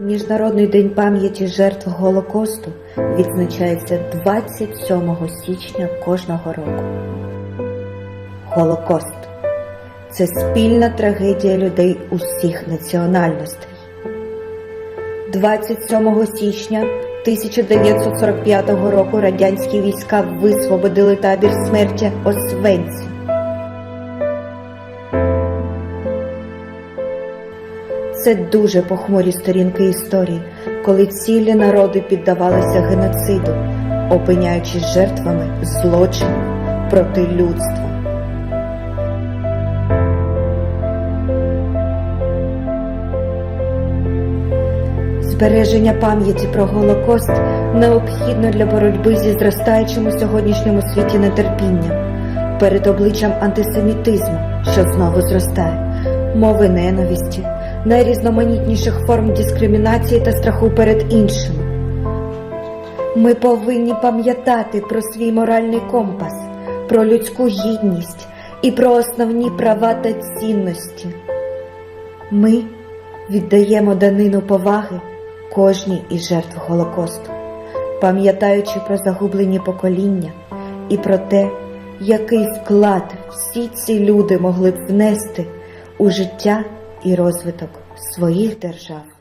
Міжнародний день пам'яті жертв Голокосту відзначається 27 січня кожного року. Голокост це спільна трагедія людей усіх національностей. 27 січня 1945 року радянські війська висвободили табір смерті Освенці. Це дуже похмурі сторінки історії, коли цілі народи піддавалися геноциду, опиняючись жертвами злочинів проти людства. Збереження пам'яті про Голокост необхідно для боротьби зі зростаючим у сьогоднішньому світі нетерпінням перед обличчям антисемітизму, що знову зростає, мови ненависті, найрізноманітніших форм дискримінації та страху перед іншими. Ми повинні пам'ятати про свій моральний компас, про людську гідність і про основні права та цінності. Ми віддаємо данину поваги кожній із жертв Голокосту, пам'ятаючи про загублені покоління і про те, який вклад всі ці люди могли б внести у життя і розвиток своїх держав.